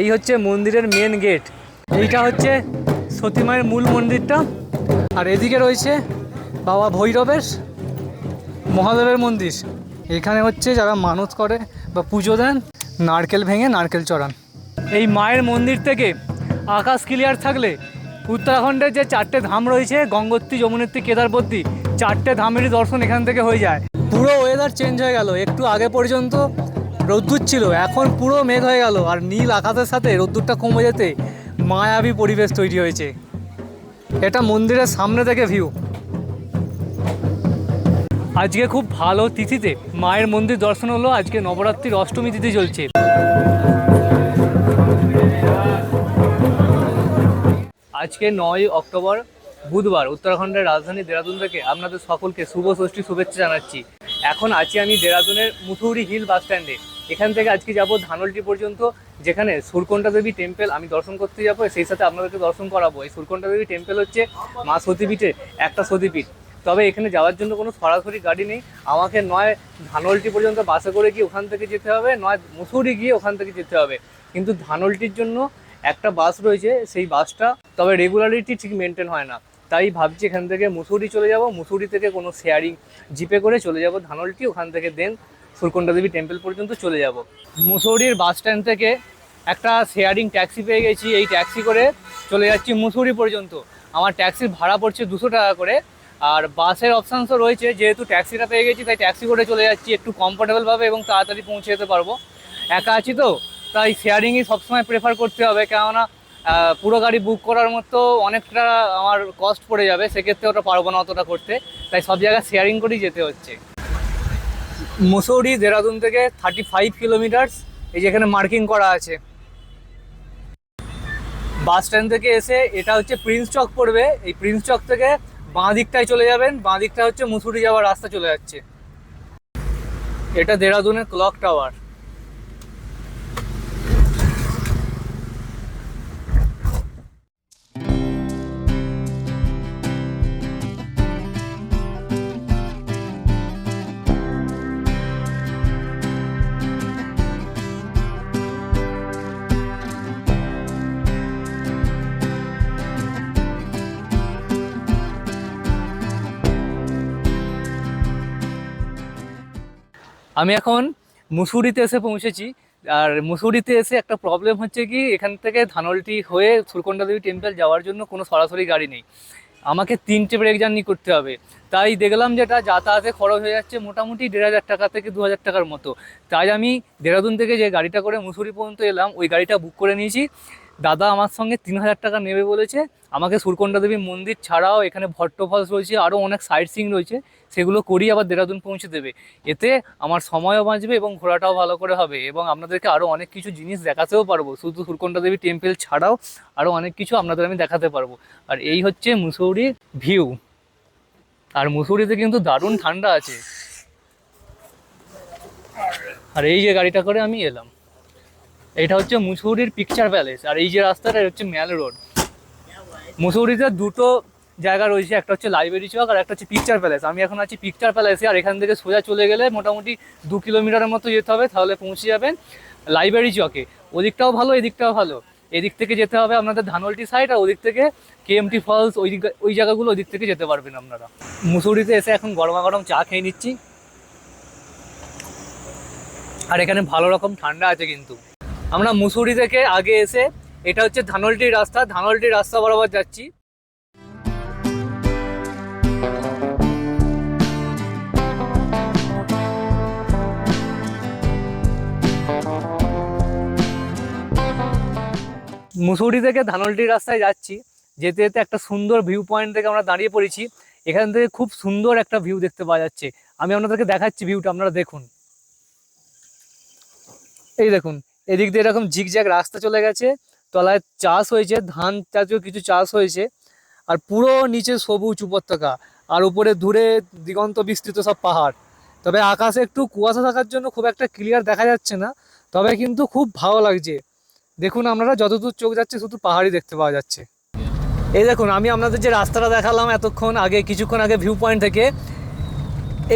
এই হচ্ছে মন্দিরের মেন গেট এইটা হচ্ছে সতীমায়ের মূল মন্দিরটা। আর এদিকে রয়েছে বাবা ভৈরবের মহাদেবের মন্দির। এখানে হচ্ছে যারা মানত করে বা পুজো দেন, নারকেল ভেঙে নারকেল চড়ান। এই মায়ের মন্দির থেকে আকাশ ক্লিয়ার থাকলে উত্তরাখণ্ডের যে চারটে ধাম রয়েছে, গঙ্গোত্রী, যমুনেত্রী কেদারবর্তী চারটে ধামেরই দর্শন এখান থেকে হয়ে যায়। পুরো ওয়েদার চেঞ্জ হয়ে গেল। একটু আগে পর্যন্ত রোদ্দুর ছিল, এখন পুরো মেঘ হয়ে গেল আর নীল আকাশের সাথে রোদ্দুরটা কমে যেতে মায়াবী পরিবেশ তৈরি হয়েছে। এটা মন্দিরের সামনে থেকে ভিউ আজকে খুব ভালো তিথিতে মায়ের মন্দির দর্শন হলো, আজকে নবরাত্রির অষ্টমী তিথি চলছে। আজকে নয় অক্টোবর বুধবার, উত্তরাখণ্ডের রাজধানী দেরাদুন থেকে আপনাদের সকলকে শুভ ষষ্ঠী শুভেচ্ছা জানাচ্ছি। এখন আছি আমি দেরাদুনের মুথুরি হিল বাস স্ট্যান্ডে। এখান থেকে আজকে যাব ধানলটি পর্যন্ত, যেখানে সুরকন্ডা দেবী টেম্পল আমি দর্শন করতে যাব সেই সাথে আপনাদেরকে দর্শন করাবো। এই সুরকন্ডা দেবী টেম্পল হচ্ছে মা সতীপীঠের একটা সতীপীঠ। তবে এখানে যাওয়ার জন্য কোনো সরাসরি গাড়ি নেই। আমাকে নয় ধানলটি পর্যন্ত বাসে করে গিয়ে ওখান থেকে যেতে হবে, নয় মুসুরি গিয়ে ওখান থেকে যেতে হবে। কিন্তু ধানলটির জন্য একটা বাস রয়েছে, সেই বাসটা, তবে রেগুলারিটি ঠিক মেনটেন হয় না। তাই ভাবছি এখান থেকে মুসুরি চলে যাব। মুসুরি থেকে কোনো শেয়ারিং জিপে করে চলে যাব। ধানলটি ওখান থেকে দেন সুরকন্ডা দেবী টেম্পল পর্যন্ত চলে যাব। মুসৌরির বাস স্ট্যান্ড থেকে একটা শেয়ারিং ট্যাক্সি পেয়ে গেছি। এই ট্যাক্সি করে চলে যাচ্ছি মুসৌরি পর্যন্ত। আমার ট্যাক্সির ভাড়া পড়ছে দুশো টাকা করে। আর বাসের অপশানসও রয়েছে। যেহেতু ট্যাক্সিটা পেয়ে গেছি, তাই ট্যাক্সি করে চলে যাচ্ছি। একটু কমফোর্টেবলভাবে এবং তাড়াতাড়ি পৌঁছে যেতে পারব। একা আছি তো, তাই শেয়ারিংই সবসময় প্রেফার করতে হবে। কেননা পুরো গাড়ি বুক করার মতো অনেকটা আমার কস্ট পড়ে যাবে, সেক্ষেত্রে ওটা পারব না অতটা করতে। তাই সব জায়গায় শেয়ারিং করেই যেতে হচ্ছে। মুসৌরি, দেরাদুন থেকে থার্টি ফাইভ কিলোমিটার্স এই যেখানে মার্কিং করা আছে। বাস স্ট্যান্ড থেকে এসে এটা হচ্ছে প্রিন্স চক পড়বে। এই প্রিন্স চক থেকে বাঁ দিকটায় চলে যাবেন। বাঁ দিকটা হচ্ছে মুসুরি যাওয়ার রাস্তা চলে যাচ্ছে। এটা দেরাদুনের ক্লক টাওয়ার আমি এখন মুসুরিতে এসে পৌঁছেছি। আর মুসুরিতে এসে একটা প্রবলেম হচ্ছে কি, এখান থেকে ধানলটি হয়ে সুরকন্ডা দেবী টেম্পল যাওয়ার জন্য কোনো সরাসরি গাড়ি নেই। আমাকে তিনটে ব্রেক জার্নি করতে হবে। তাই দেখলাম যেটা যাতায়াতে খরচ হয়ে যাচ্ছে মোটামুটি দেড় হাজার টাকা থেকে দু হাজার টাকার মতো। তাই আমি দেরাদুন থেকে যে গাড়িটা করে মুসুরি পর্যন্ত এলাম, ওই গাড়িটা বুক করে নিয়েছি। দাদা আমার সঙ্গে তিন হাজার টাকা নেবে বলেছে। আমাকে সুরকন্ডা দেবী মন্দির ছাড়াও এখানে ভট্ট ফলস রয়েছে আরও অনেক সাইট সিং রয়েছে। সেগুলো করিয়ে আবার দেরাদুন পৌঁছে দেবে। এতে আমার সময়ও বাঁচবে এবং ঘোরাটাও ভালো করে হবে এবং আপনাদেরকে আরও অনেক কিছু জিনিস দেখাতেও পারব। শুধু সুরকন্ডা দেবী টেম্পল ছাড়াও আরও অনেক কিছু আপনাদের আমি দেখাতে পারব। আর এই হচ্ছে মুসৌরির ভিউ। আর মুসৌরিতে কিন্তু দারুণ ঠান্ডা আছে। আর এই যে গাড়িটা করে আমি এলাম। এটা হচ্ছে মুসৌরির পিকচার প্যালেস, আর এই যে রাস্তাটা হচ্ছে ম্যাল রোড। মুসৌরিতে দুটো জায়গা রয়েছে, একটা হচ্ছে লাইব্রেরি চক আর একটা হচ্ছে পিকচার প্যালেস। আমি এখন আছি পিকচার প্যালেসে, আর এখান থেকে সোজা চলে গেলে মোটামুটি দু কিলোমিটারের মতো যেতে হবে, তাহলে পৌঁছে যাবেন লাইব্রেরি চকে। ওদিকটাও ভালো, এদিকটাও ভালো। এদিক থেকে যেতে হবে আপনাদের ধানলটি সাইড আর ওদিক থেকে কে কেএমটি ফলস ওই দিক ওই জায়গাগুলো ওদিক থেকে যেতে পারবেন আপনারা। মুসৌরিতে এসে এখন গরমা গরম চা খেয়ে নিচ্ছি। আর এখানে ভালো রকম ঠান্ডা আছে কিন্তু। আমরা মুসুরি থেকে আগে এসে এটা হচ্ছে ধানলটির রাস্তা ধানলটির রাস্তা বরাবর যাচ্ছি। মুসুরি থেকে ধানলটির রাস্তায় যাচ্ছি, যেতে যেতে একটা সুন্দর ভিউ পয়েন্ট থেকে আমরা দাঁড়িয়ে পড়েছি। এখান থেকে খুব সুন্দর একটা ভিউ দেখতে পাওয়া যাচ্ছে। আমি আপনাদেরকে দেখাচ্ছি ভিউটা আপনারা দেখুন। এই দেখুন এদিক দিয়ে এরকম ঝিকঝ্যাক রাস্তা চলে গেছে, তলায় চাষ হয়েছে, ধান জাতীয় কিছু চাষ হয়েছে, আর পুরো নিচে সবুজ উপত্যকা, আর উপরে দূরে দিগন্ত বিস্তৃত সব পাহাড়। তবে আকাশে একটু কুয়াশা থাকার জন্য খুব একটা ক্লিয়ার দেখা যাচ্ছে না, তবে কিন্তু খুব ভালো লাগছে। দেখুন আপনারা, যতদূর চোখ যাচ্ছে শুধু পাহাড়ই দেখতে পাওয়া যাচ্ছে। এই দেখুন, আমি আপনাদের যে রাস্তাটা দেখালাম এতক্ষণ আগে, কিছুক্ষণ আগে ভিউ পয়েন্ট থেকে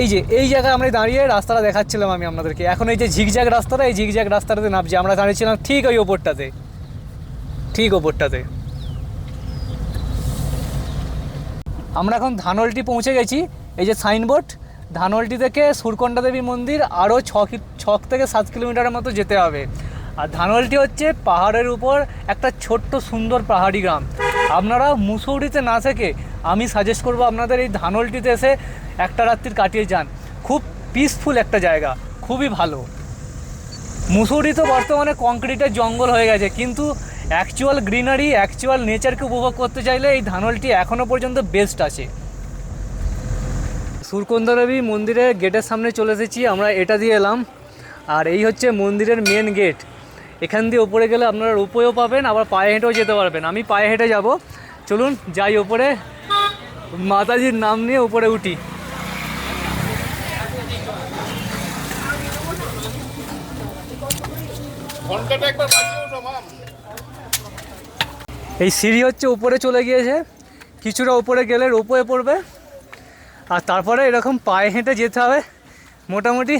এই যে, এই জায়গায় আমরা দাঁড়িয়ে রাস্তাটা দেখাচ্ছিলাম আমি আপনাদেরকে। এখন এই যে ঝিকঝ্যাক রাস্তাটা, এই ঝিকঝ্যাক রাস্তাটাতে নামছি। আমরা দাঁড়িয়েছিলাম ঠিক ওই ওপরটাতে। ঠিক ওপরটাতে। আমরা এখন ধানলটি পৌঁছে গেছি। এই যে সাইনবোর্ড, ধানলটি থেকে সুরকন্ডা দেবী মন্দির আরও ছ ছ থেকে সাত কিলোমিটারের মতো যেতে হবে। আর ধানলটি হচ্ছে পাহাড়ের উপর একটা ছোট্ট সুন্দর পাহাড়ি গ্রাম। আপনারা মুসৌরিতে না থেকে আমি সাজেস্ট করব আপনাদের এই ধানলটিতে এসে একটা রাত্রির কাটিয়ে যান। খুব পিসফুল একটা জায়গা, খুবই ভালো। মুসৌরি তো বর্তমানে কংক্রিটের জঙ্গল হয়ে গেছে, কিন্তু অ্যাকচুয়াল গ্রিনারি অ্যাকচুয়াল নেচারকে উপভোগ করতে চাইলে এই ধানলটি এখনও পর্যন্ত বেস্ট আছে। সুরকন্দা দেবী মন্দিরের গেটের সামনে চলে এসেছি, আমরা এটা দিয়ে এলাম। আর এই হচ্ছে মন্দিরের মেন গেট এখান দিয়ে ওপরে গেলে আপনারা রোপওয়েও পাবেন, আবার পায়ে হেঁটেও যেতে পারবেন। আমি পায়ে হেঁটে যাব। চলুন, যাই ওপরে মাতাজির নাম নিয়ে উপরে উঠি। এই সিঁড়ি হচ্ছে উপরে চলে গিয়েছে। কিছুটা উপরে গেলে রোপওয়ে পড়বে। আর তারপরে এরকম পায়ে হেঁটে যেতে হবে। মোটামুটি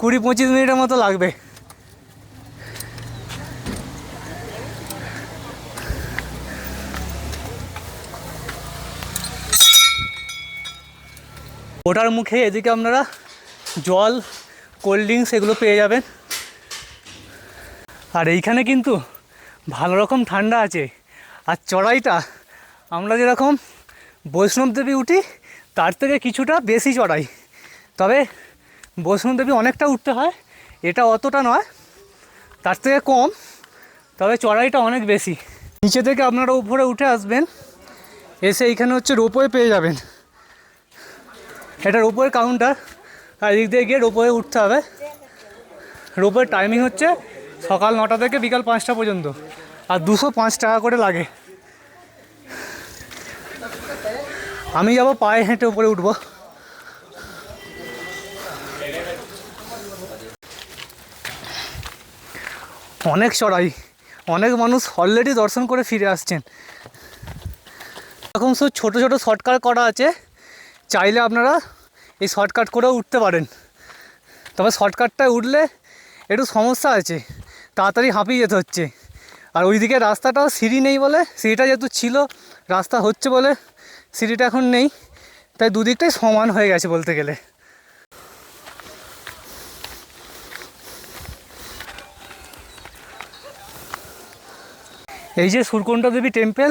কুড়ি পঁচিশ মিনিটের মতো লাগবে। ওটার মুখে এদিকে আপনারা জল কোল্ড ড্রিঙ্কস এগুলো পেয়ে যাবেন। আর এইখানে কিন্তু ভালো রকম ঠান্ডা আছে। আর চড়াইটা, আমরা যেরকম বৈষ্ণব দেবী উঠি, তার থেকে কিছুটা বেশি চড়াই। তবে বৈষ্ণব দেবী অনেকটা উঠতে হয়, এটা অতটা নয়, তার থেকে কম, তবে চড়াইটা অনেক বেশি। নিচে থেকে আপনারা উপরে উঠে আসবেন, এসে এইখানে হচ্ছে রোপওয়ে পেয়ে যাবেন। এটা রোপওয়ের কাউন্টার আর এদিক দিয়ে গিয়ে রোপওয়ে উঠতে হবে। রোপওয়ের টাইমিং হচ্ছে সকাল নটা থেকে বিকাল পাঁচটা পর্যন্ত। আর দুশো পাঁচ টাকা করে লাগে। আমি যাব পায়ে হেঁটে উপরে উঠবো। অনেক চড়াই, অনেক মানুষ অলরেডি দর্শন করে ফিরে আসছেন। এখন সব ছোটো ছোটো শর্টকাট করা আছে। চাইলে আপনারা এই শর্টকাট করেও উঠতে পারেন। তবে শর্টকাটটায় উঠলে একটু সমস্যা আছে, তাড়াতাড়ি হাঁপিয়ে যেতে হচ্ছে। আর ওইদিকে রাস্তাটাও সিঁড়ি নেই বলে, সিঁড়িটা যেহেতু ছিল, রাস্তা হচ্ছে বলে সিঁড়িটা এখন নেই, তাই দুদিকটাই সমান হয়ে গেছে বলতে গেলে। এই যে সুরকণ্ঠা দেবী টেম্পেল,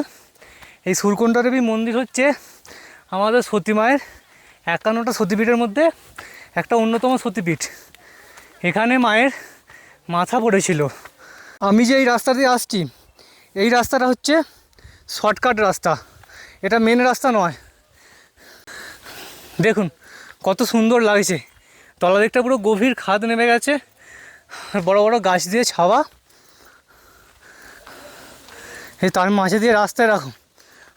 এই সুরকণ্ঠা দেবী মন্দির হচ্ছে আমাদের সতী মায়ের একান্নটা সতীপীঠের মধ্যে একটা অন্যতম সতীপীঠ। এখানে মায়ের মাথা পড়েছিল। আমি যে এই রাস্তা দিয়ে আসছি, এই রাস্তাটা হচ্ছে শর্টকাট রাস্তা। এটা মেন রাস্তা নয়। দেখুন, কত সুন্দর লাগছে। তলা দিকটা পুরো গভীর খাদ নেমে গেছে। বড় বড় গাছ দিয়ে ছাওয়া। তার মাঝে দিয়ে রাস্তায় রাখুন।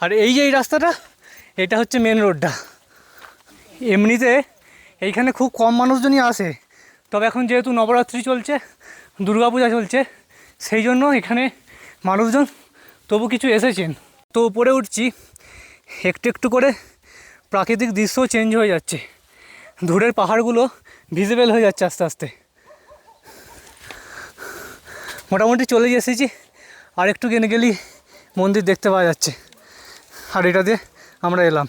আর এই যে এই রাস্তাটা এটা হচ্ছে মেন রোডটা এমনিতে এইখানে খুব কম মানুষজনই আসে। তবে এখন যেহেতু নবরাত্রি চলছে, দুর্গাপূজা চলছে, সেই জন্য এখানে মানুষজন তবু কিছু এসেছেন। তো উপরে উঠছি, একটু একটু করে প্রাকৃতিক দৃশ্য চেঞ্জ হয়ে যাচ্ছে। দূরের পাহাড়গুলো ভিজিবল হয়ে যাচ্ছে আস্তে আস্তে। মোটামুটি চলে এসেছি আর একটু গেলে গেলেই মন্দির দেখতে পাওয়া যাচ্ছে। আর এটা দিয়ে আমরা এলাম।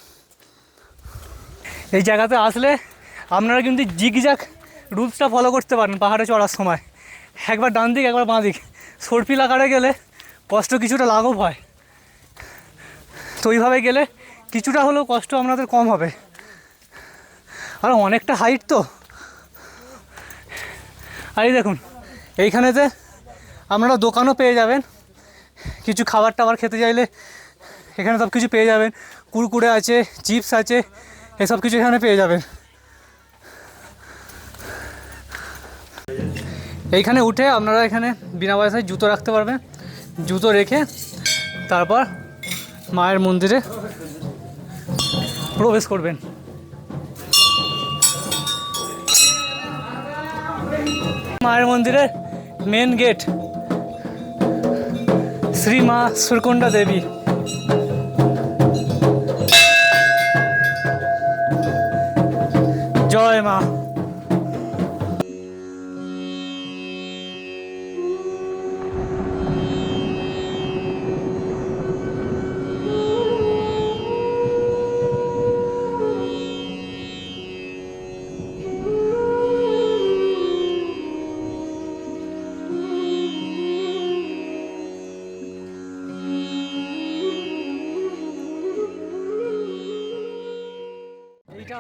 এই জায়গাতে আসলে আপনারা কিন্তু জিগজ্যাগ রুলসটা ফলো করতে পারেন পাহাড়ে চড়ার সময়। একবার ডান দিক, একবার বাঁ দিক। সর্পিল আকারে গেলে কষ্ট কিছুটা লাঘব হয়। তো ওইভাবে গেলে কিছুটা হলেও কষ্ট আপনাদের কম হবে। আর অনেকটা হাইট তো। আর এই দেখুন, এইখানেতে আপনারা দোকানও পেয়ে যাবেন। কিছু খাবার টাবার খেতে চাইলে এখানে সব কিছু পেয়ে যাবেন। কুরকুরে আছে, চিপস আছে, এসব কিছু এখানে পেয়ে যাবেন। এইখানে উঠে আপনারা এখানে বিনা পয়সায় জুতো রাখতে পারবেন। জুতো রেখে তারপর মায়ের মন্দিরে প্রবেশ করবেন। মায়ের মন্দিরের মেন গেট শ্রী মা সুরকুণ্ডা দেবী।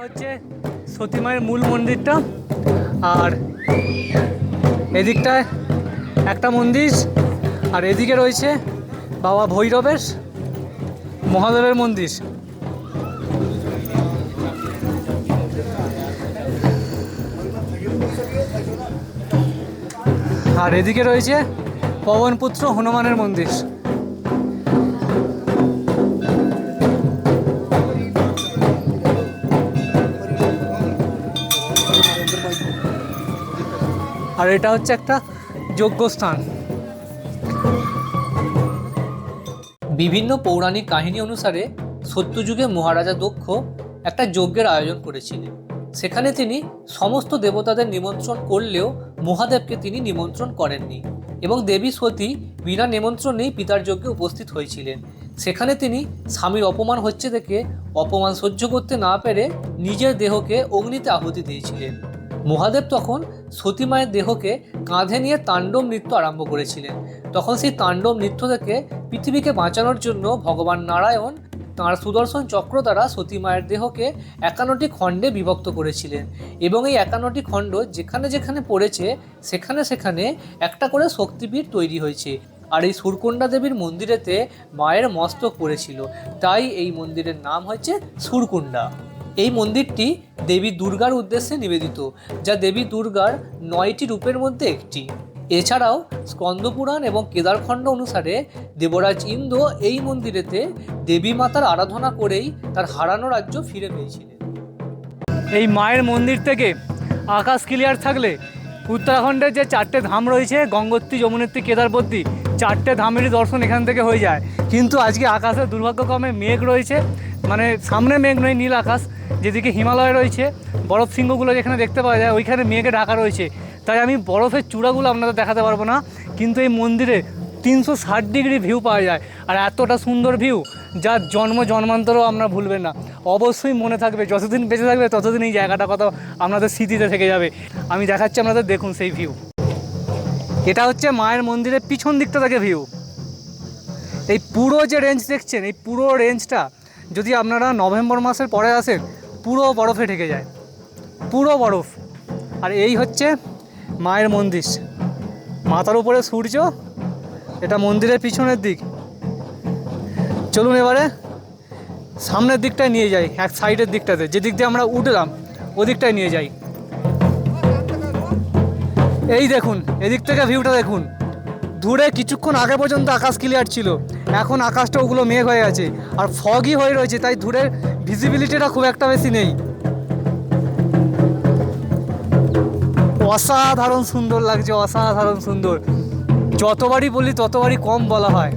হচ্ছে সতী মায়ের মূল মন্দিরটা। আর এদিকটায় একটা মন্দির, আর এদিকে রয়েছে বাবা ভৈরবের মহাদেবের মন্দির। আর এদিকে রয়েছে পবনপুত্র হনুমানের মন্দির। আর এটা হচ্ছে একটা যজ্ঞস্থান। বিভিন্ন পৌরাণিক কাহিনী অনুসারে সত্যযুগে মহারাজা দক্ষ একটা যজ্ঞের আয়োজন করেছিলেন। সেখানে তিনি সমস্ত দেবতাদের নিমন্ত্রণ করলেও মহাদেবকে তিনি নিমন্ত্রণ করেননি এবং দেবী সতী বিনা নিমন্ত্রণেই পিতার যজ্ঞে উপস্থিত হয়েছিলেন। সেখানে তিনি স্বামীর অপমান হচ্ছে দেখে অপমান সহ্য করতে না পেরে নিজের দেহকে অগ্নিতে আহুতি দিয়েছিলেন। মহাদেব তখন সতী মায়ের দেহকে কাঁধে নিয়ে তাণ্ডব নৃত্য আরম্ভ করেছিলেন। তখন সেই তাণ্ডব নৃত্য থেকে পৃথিবীকে বাঁচানোর জন্য ভগবান নারায়ণ তাঁর সুদর্শন চক্র দ্বারা সতী মায়ের দেহকে একান্নটি খণ্ডে বিভক্ত করেছিলেন এবং এই একান্নটি খণ্ড যেখানে যেখানে পড়েছে, সেখানে সেখানে একটা করে শক্তিপীঠ তৈরি হয়েছে। আর এই সুরকুণ্ডা দেবীর মন্দিরেতে মায়ের মস্তক পড়েছিল। তাই এই মন্দিরের নাম হয়েছে সুরকুণ্ডা। এই মন্দিরটি দেবী দুর্গার উদ্দেশ্যে নিবেদিত, যা দেবী দুর্গার নয়টি রূপের মধ্যে একটি। এছাড়াও স্কন্দপুরাণ এবং কেদারখণ্ড অনুসারে দেবরাজ ইন্দ্র এই মন্দিরেতে দেবী মাতার আরাধনা করেই তার হারানো রাজ্য ফিরে পেয়েছিলেন। এই মায়ের মন্দির থেকে আকাশ ক্লিয়ার থাকলে উত্তরাখণ্ডের যে চারটে ধাম রয়েছে, গঙ্গোত্রী, যমুনেত্রী কেদারপত্রী চারটে ধামেরই দর্শন এখান থেকে হয়ে যায়। কিন্তু আজকে আকাশে দুর্ভাগ্যক্রমে মেঘ রয়েছে মানে সামনে মেঘ নয়, নীল আকাশ, যেদিকে হিমালয় রয়েছে, বরফ সিংহগুলো যেখানে দেখতে পাওয়া যায়, ওইখানে মেঘে ঢাকা রয়েছে। তাই আমি বরফের চূড়াগুলো আপনাদের দেখাতে পারব না, কিন্তু এই মন্দিরে তিনশো ষাট ডিগ্রি ভিউ পাওয়া যায়, আর এতটা সুন্দর ভিউ, যার জন্ম জন্মান্তরও আমরা ভুলবেন না। অবশ্যই মনে থাকবে, যতদিন বেঁচে থাকবে, ততদিন এই জায়গাটা কথা আপনাদের স্মৃতিতে থেকে যাবে। আমি দেখাচ্ছি আপনাদের, দেখুন সেই ভিউ। এটা হচ্ছে মায়ের মন্দিরের পিছন দিকটা থেকে ভিউ এই পুরো যে রেঞ্জ দেখছেন, এই পুরো রেঞ্জটা যদি আপনারা নভেম্বর মাসের পরে আসেন, পুরো বরফে ঢেকে যায়। পুরো বরফ। আর এই হচ্ছে মায়ের মন্দির। মাথার উপরে সূর্য, এটা মন্দিরের পিছনের দিক। চলুন এবারে সামনের দিকটায় নিয়ে যাই, এক সাইডের দিকটাতে। যে দিক দিয়ে আমরা উঠলাম, ওদিকটায় নিয়ে যাই। এই দেখুন, এদিক থেকে ভিউটা দেখুন। দূরে কিছুক্ষণ আগে পর্যন্ত আকাশ ক্লিয়ার ছিল। এখন আকাশটা ওগুলো মেঘ হয়ে গেছে। আর ফগই হয়ে রয়েছে, তাই দূরের ভিজিবিলিটিটা খুব একটা বেশি নেই। অসাধারণ সুন্দর লাগছে, অসাধারণ সুন্দর। যতবারই বলি, ততবারই কম বলা হয়।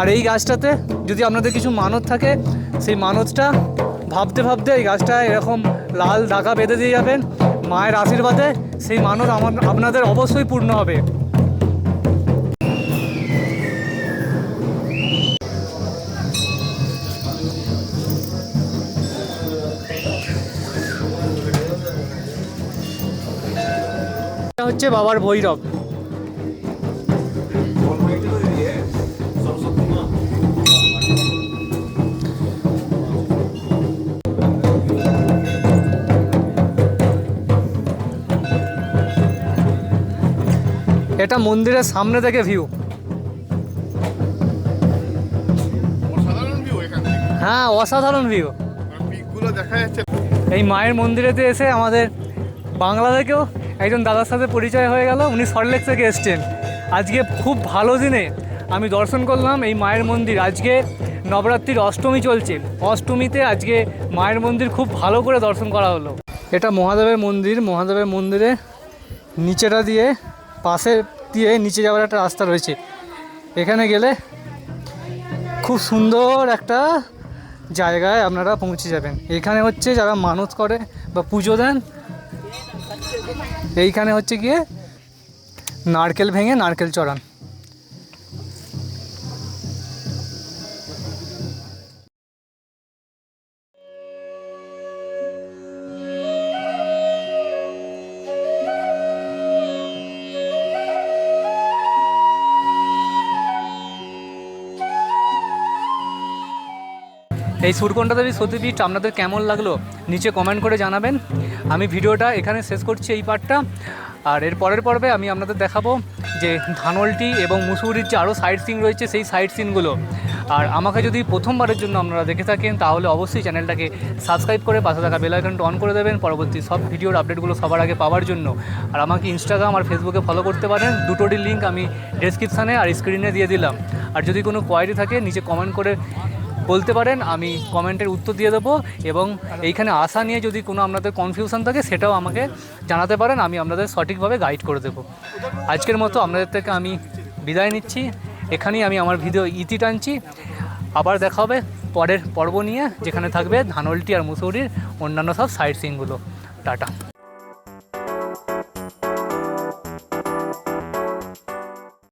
আর এই গাছটাতে যদি আপনাদের কিছু মানত থাকে, সেই মানতটা ভাবতে ভাবতে এই গাছটা এরকম লাল ধাকা বেঁধে দিয়ে যাবেন। মায়ের আশীর্বাদে সেই মানত আমার আপনাদের অবশ্যই পূর্ণ হবে। হচ্ছে বাবার ভৈরব। এটা মন্দিরের সামনে থেকে ভিউ ভিউ হ্যাঁ অসাধারণ ভিউ পিকগুলো দেখা যাচ্ছে। এই মায়ের মন্দিরেতে এসে আমাদের বাংলা থেকেও একজন দাদার সাথে পরিচয় হয়ে গেল উনি সল্টলেক থেকে এসছেন। আজকে খুব ভালো দিনে আমি দর্শন করলাম এই মায়ের মন্দির। আজকে নবরাত্রির অষ্টমী চলছে। অষ্টমীতে আজকে মায়ের মন্দির খুব ভালো করে দর্শন করা হলো। এটা মহাদেবের মন্দির। মহাদেবের মন্দিরে নিচেটা দিয়ে পাশে দিয়ে নিচে যাওয়ার একটা রাস্তা রয়েছে। এখানে গেলে খুব সুন্দর একটা জায়গায় আপনারা পৌঁছে যাবেন। এখানে হচ্ছে যারা মানত করে বা পুজো দেন, এইখানে হচ্ছে গিয়ে নারকেল ভেঙে নারকেল চড়ান। এই সুরকন্ডা দেবী সতীপীঠ আপনাদের কেমন লাগল নিচে কমেন্ট করে জানাবেন। আমি ভিডিওটা এখানে শেষ করছি এই পার্টটা। আর এর পরের পর্বে আমি আপনাদের দেখাবো যে ধানলটি এবং মুসুরির যে আরও সাইড সিন রয়েছে, সেই সাইড সিনগুলো আর আমাকে যদি প্রথমবারের জন্য আপনারা দেখে থাকেন, তাহলে অবশ্যই চ্যানেলটাকে সাবস্ক্রাইব করে পাশে থাকা বেল আইকনটা অন করে দেবেন, পরবর্তী সব ভিডিওর আপডেটগুলো সবার আগে পাওয়ার জন্য। আর আমাকে ইনস্টাগ্রাম আর ফেসবুকে ফলো করতে পারেন, দুটোরই লিঙ্ক আমি ডেসক্রিপশানে আর স্ক্রিনে দিয়ে দিলাম। আর যদি কোনো কোয়ারি থাকে, নিচে কমেন্ট করে বলতে পারেন, আমি কমেন্টের উত্তর দিয়ে দেবো এবং এইখানে আসা নিয়ে যদি কোনো আপনাদের কনফিউশন থাকে, সেটাও আমাকে জানাতে পারেন, আমি আপনাদের সঠিকভাবে গাইড করে দেবো। আজকের মতো আপনাদের থেকে আমি বিদায় নিচ্ছি। এখানেই আমি আমার ভিডিও ইতি টানছি। আবার দেখা হবে পরের পর্ব নিয়ে, যেখানে থাকবে ধানলটি আর মুসৌরির অন্যান্য সব সাইট সিনগুলো টাটা।